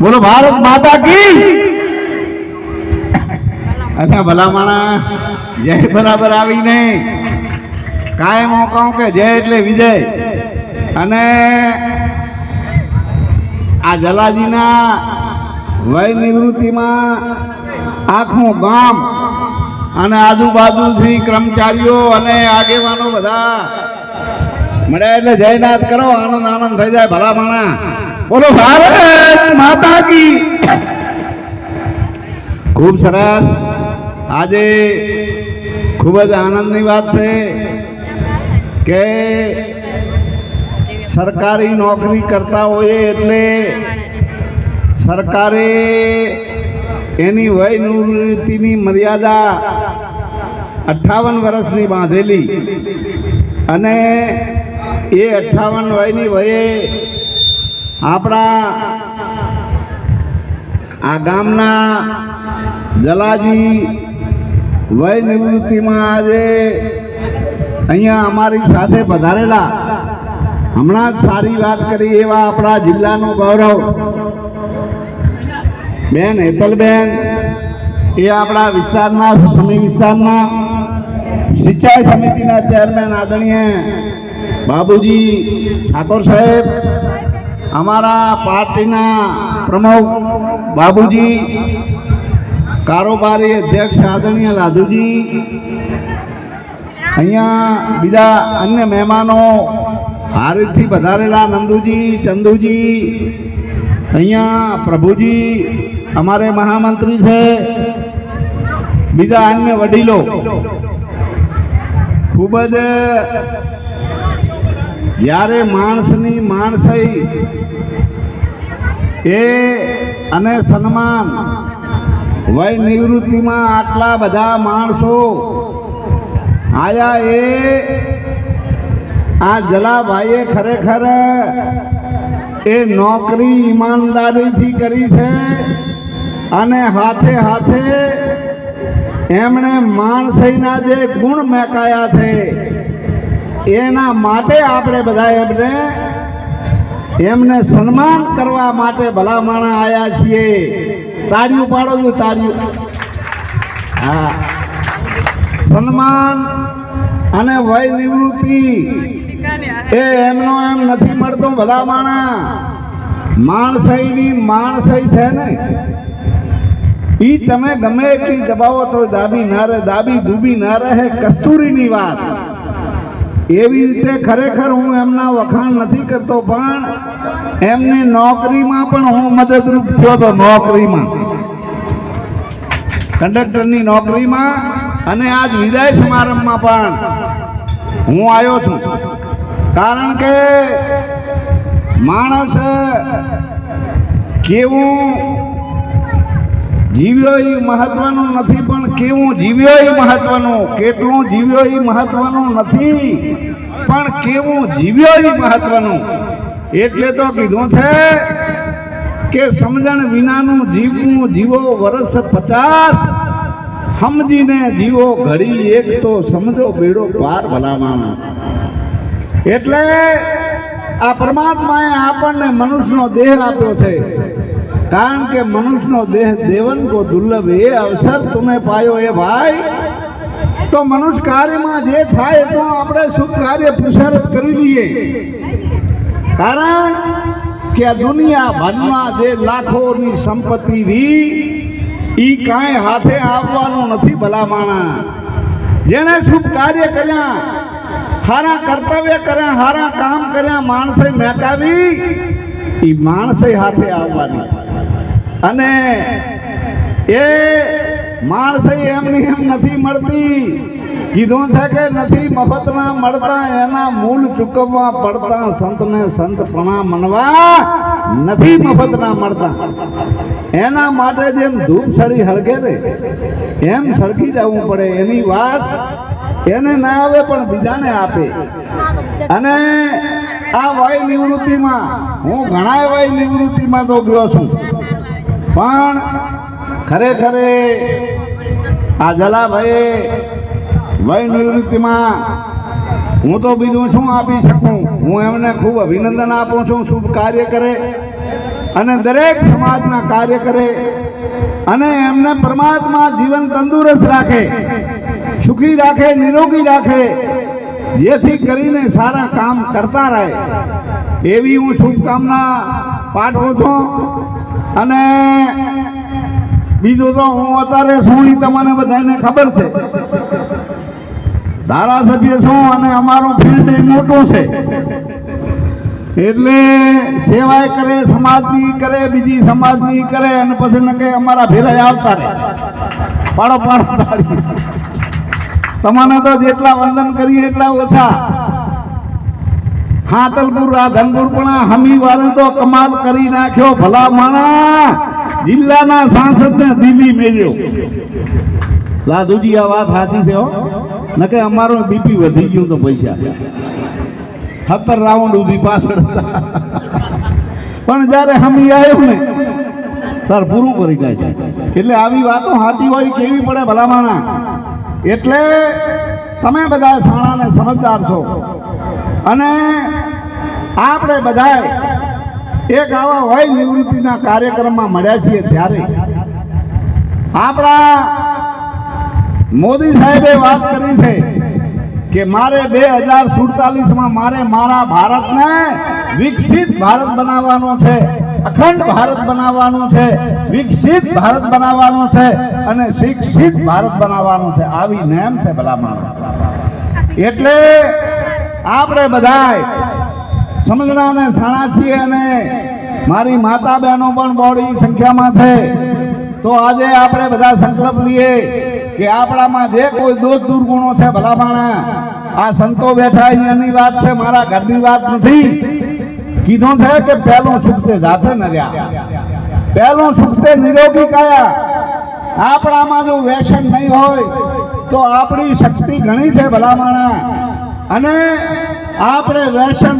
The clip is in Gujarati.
બોલો, ભારત માતા કી? અચ્છા ભલા માણા જય બરાબર આવીને. કાયમ કહું કે જય એટલે વિજય. અને આ જલાજીના વય નિવૃત્તિમાં આખું ગામ અને આજુબાજુથી કર્મચારીઓ અને આગેવાનો બધા મળ્યા એટલે જયનાથ કરો, આનંદ આનંદ થઈ જાય ભલા માણા બોલો, ભારત માતા કી. ખૂબ સરસ. આજે ખૂબ જ આનંદની વાત છે કે સરકારી નોકરી કરતા હોઈએ એટલે સરકારે એની વય નિવૃત્તિની મર્યાદા અઠ્ઠાવન વર્ષની બાંધેલી અને એ અઠ્ઠાવન વયની વયે આપણા આ ગામના જલાજી વય નિવૃત્તિમાં આજે અહીંયા અમારી સાથે પધારેલા. હમણાં જ સારી વાત કરી એવા આપણા જિલ્લાનું ગૌરવ. બેન હેતલબેન, એ આપણા વિસ્તારના, સમી વિસ્તારના સિંચાઈ સમિતિના ચેરમેન આદરણીય બાબુજી ઠાકોર સાહેબ અમારા પાર્ટીના પ્રમુખ બાબુજી, કારોબારી અધ્યક્ષ આદરણીય લાધુજી અહીંયા બીજા અન્ય મહેમાનો હારીથી વધારેલા નંદુજી, ચંદુજી, અહીંયા પ્રભુજી, અમારે મહામંત્રી છે, બીજા અન્ય વડીલો. ખૂબ જ જ્યારે માણસની માણસાઈ એ અને સન્માન વય નિવૃત્તિમાં આટલા બધા માણસો આયા એ આ જલાભાઈએ ખરેખર એ નોકરી ઈમાનદારીથી કરી છે અને હાથે હાથે એમણે માણસઈના જે ગુણ મેકાયા છે એના માટે આપણે બધા એમને એમને સન્માન કરવા માટે ભલામણ આવ્યા છીએ. તાળીઓ પાડો છો તાળીઓ. હા. સન્માન અને વય નિવૃત્તિ એ એમનો એમ નથી મળતો ભલામણા. માણસાઈની માણસાઈ છે ને, ઈ તમે ગમે એટલી દબાવો તો દાબી ના રહે, દાબી દૂબી ના રહે, કસ્તુરીની વાત. એવી રીતે ખરેખર હું એમના વખાણ નથી કરતો, પણ એમની નોકરીમાં પણ હું મદદરૂપ થયો હતો નોકરીમાં. કંડક્ટરની નોકરીમાં અને આજ વિદાય સમારંભમાં પણ હું આવ્યો છું. કારણ કે માણસ કેવું જીવ્યો એ મહત્વનું નથી, પણ કેવું જીવ્યો એ મહત્વનું? કેટલું જીવ્યો એ મહત્વનું નથી. પણ કેવું જીવ્યો એ મહત્વનું? એટલે તો કીધું છે કે સમજણ વિનાનું જીવવું જીવો વર્ષ પચાસ. સમજીને જીવો ઘડી એક તો સમજો બેડો પાર ભલામાં એટલે આ પરમાત્માએ આપણને મનુષ્યનો દેહ આપ્યો છે. કારણ કે મનુષ્યનો દેહ દેવન કો દુર્લભ એ અવસર તમે પાયો એ ભાઈ. તો મનુષ્ય કાર્યમાં જે થાય તો આપણે શુભ કાર્ય પુરુષાર્થ કરી લઈએ. કારણ કે આ દુનિયા ભરમાં જે લાખોની સંપત્તિ રી, ઈ કાંઈ હાથે આવવાનું નથી ભલામાણા. જેણે શુભ કાર્ય કર્યા, હારા કર્તવ્ય કર્યા, હારા કામ કર્યા, માણસે મેકાવી ઈ માણસે હાથે આવવાની. અને એ માણસે એમની એમ નથી મળતી. કીધું છે કે નથી મફતના મળતા, એના મૂળ ચૂકવવા પડતા, સંતને સંતપણા મનવા નથી મફતના મળતા. એના માટે જેમ ધૂપ સળી હળગે રે એમ સળગી જવું પડે, એની વાત એને ના આવે પણ બીજાને આપે. અને આ વય નિવૃત્તિમાં, હું ઘણા વય નિવૃત્તિમાં તો ગયો છું. પણ ખરેખર આ જલાભાઈ વય નિવૃત્તિમાં હું તો બીજું શું આપી શકું? હું એમને ખૂબ અભિનંદન આપું છું, શુભ કાર્ય કરે અને દરેક સમાજના કાર્ય કરે અને એમને પરમાત્મા જીવન તંદુરસ્ત રાખે, સુખી રાખે, નિરોગી રાખે, જેથી કરીને સારા કામ કરતા રહે. એવી હું શુભકામના પાઠવું છું. અને બીજું તો હું અત્યારે શું તમને બધાને ખબર છે. ધારાસભ્ય છું અને અમારું ફિલ્ડ એ મોટું છે. એટલે સેવાય કરે, સમાજની કરે, બીજી સમાજની કરે અને પછી ન કે અમારા ભેરાય આવતા રહે. પાડો પાડો. તમને તો જેટલા વંદન કરીએ એટલા ઓછા. હાતલપુર રાધનપુર પણ હમી વાળે તો કમાલ કરી નાખ્યો ભલા માણા જિલ્લાના સાંસદને દિલ્હી મેળ્યો લાદુજી, આ વાત સાચી છે નકે અમારો બીપી વધી ગયું તો પૈસા. સત્તર રાઉન્ડ સુધી પાછળ. પણ જ્યારે હમી આવ્યો ને સર પૂરું કરી જાય છે એટલે આવી વાતો સાચી હોય કેવી પડે ભલામાણા એટલે તમે બધા શાળાને સમજદાર છો. અને આપણે બધા એક આવા વય નિવૃત્તિના કાર્યક્રમમાં મળ્યા છીએ ત્યારે. આપણા મોદી સાહેબે વાત કરી છે કે મારે બે હજાર સુડતાલીસમાં મારે મારા ભારતને વિકસિત ભારત બનાવવાનો છે, અખંડ ભારત બનાવવાનો છે, વિકસિત ભારત બનાવવાનો છે અને શિક્ષિત ભારત બનાવવાનું છે. આવી નેમ છે ભલામણ એટલે આપણે બધાય સમજણાને સાણા છીએ અને મારી માતા બહેનો પણ બોડી સંખ્યામાં છે. તો આજે આપણે બધા સંકલ્પ લઈએ કે આપણામાં જે કોઈ દોષ દુર્ગુણો છે ભલામાણા, આ સંતો બેઠા એની વાત છે, મારા ઘરની વાત નથી. કીધું છે કે પહેલું સુખ તે જાતે નર્યા પહેલું સુખ તે નિરોગી કયા. આપણામાં જો વ્યસન નહીં હોય, તો આપણી શક્તિ ઘણી છે ભલામણા. અને આપણે વ્યસન